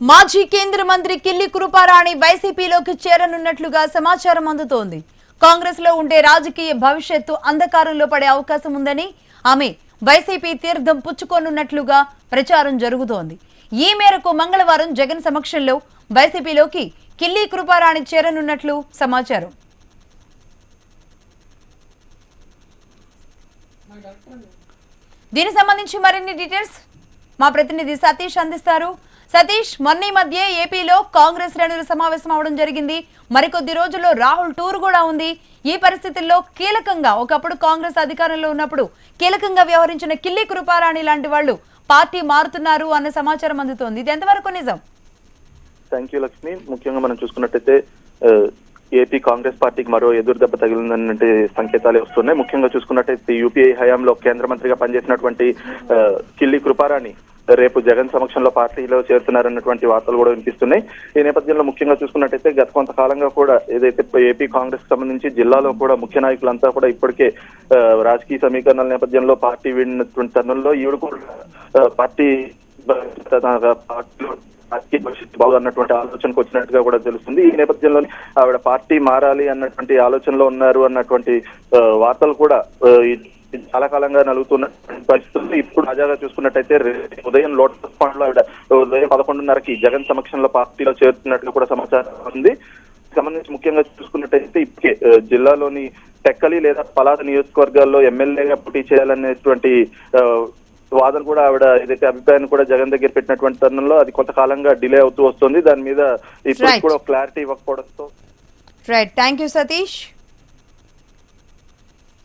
మాజీ కేంద్ర మంత్రి కిల్లి కృపారాణి వైసీపీలోకి చేరనున్నట్లుగా సమాచారం అందుతోంది. కాంగ్రెస్లో ఉండే రాజకీయ భవిష్యత్తు అంధకారంలో పడే అవకాశం ఉందని ఆమె వైసీపీ తీర్థం పుచ్చుకోనున్నట్లుగా ప్రచారం జరుగుతోంది. ఈ మేరకు మంగళవారం జగన్ సమక్షంలో వైసీపీలోకి కిల్లి కృపారాణి చేరనున్నట్లు సమాచారం. దీనికి సంబంధించి మరిన్ని డీటెయిల్స్ మా ప్రతినిధి సతీష్ అందిస్తారు. సతీష్ మొన్న మధ్య ఏపీలో కాంగ్రెస్ శ్రేణులు సమావేశం అవడం జరిగింది. మరికొద్ది రోజుల్లో రాహుల్ టూర్ కూడా ఉంది. ఈ పరిస్థితుల్లో కీలకంగా ఒకప్పుడు కాంగ్రెస్ అధికారంలో ఉన్నప్పుడు కీలకంగా వ్యవహరించిన కిల్లి కృపారాణి లాంటి వాళ్ళు పార్టీ మారుతున్నారు అన్న సమాచారం అందుతోంది. ఇది ఎంతవరకు నిజం? Thank you Lakshmi. ముఖ్యంగా మనం చూసుకున్నట్టయితే ఏపీ కాంగ్రెస్ పార్టీకి మరో ఎదురు దెబ్బ తగిలిందన్నట్టు సంకేతాలే వస్తున్నాయి. ముఖ్యంగా చూసుకున్నట్టయితే యూపీఐ హయాంలో కేంద్ర మంత్రిగా పనిచేసినటువంటి కిల్లి కృపారాణి రేపు జగన్ సమక్షంలో పార్టీలో చేరుతున్నారన్నటువంటి వార్తలు కూడా వినిపిస్తున్నాయి. ఈ నేపథ్యంలో ముఖ్యంగా చూసుకున్నట్టయితే గత కొంతకాలంగా కూడా ఏదైతే ఏపీ కాంగ్రెస్ సంబంధించి జిల్లాలో కూడా ముఖ్య నాయకులంతా కూడా ఇప్పటికే రాజకీయ సమీకరణల నేపథ్యంలో పార్టీ వీడినటువంటి తరుణంలో ఈవిడ కూడా పార్టీ పార్టీలో రాజకీయ భవిష్యత్తు బాగు అన్నటువంటి ఆలోచనకు వచ్చినట్టుగా కూడా తెలుస్తుంది. ఈ నేపథ్యంలో ఆవిడ పార్టీ మారాలి అన్నటువంటి ఆలోచనలో ఉన్నారు అన్నటువంటి వార్తలు కూడా చాలా కాలంగా నలుగుతున్న పరిస్థితుల్లో ఇప్పుడు తాజాగా చూసుకున్నట్టయితే ఉదయం లోటస్ ఫండ్లో ఆవిడ ఉదయం పదకొండున్నరకి జగన్ సమక్షంలో పార్టీలో చేరుతున్నట్లు కూడా సమాచారం ఉంది. సంబంధించి ముఖ్యంగా చూసుకున్నట్టయితే ఇప్పటికే జిల్లాలోని టెక్కలి లేదా పలాద నియోజకవర్గాల్లో ఎమ్మెల్యేగా పోటీ చేయాలనేటువంటి వాదన కూడా ఆవిడ ఏదైతే అభిప్రాయాన్ని కూడా జగన్ దగ్గర పెట్టినటువంటి తరుణంలో అది కొంతకాలంగా డిలే అవుతూ వస్తుంది. దాని మీద ఇప్పుడు. కూడా క్లారిటీ ఇవ్వకపోవడంతో రైట్ థ్యాంక్ యూ సతీష్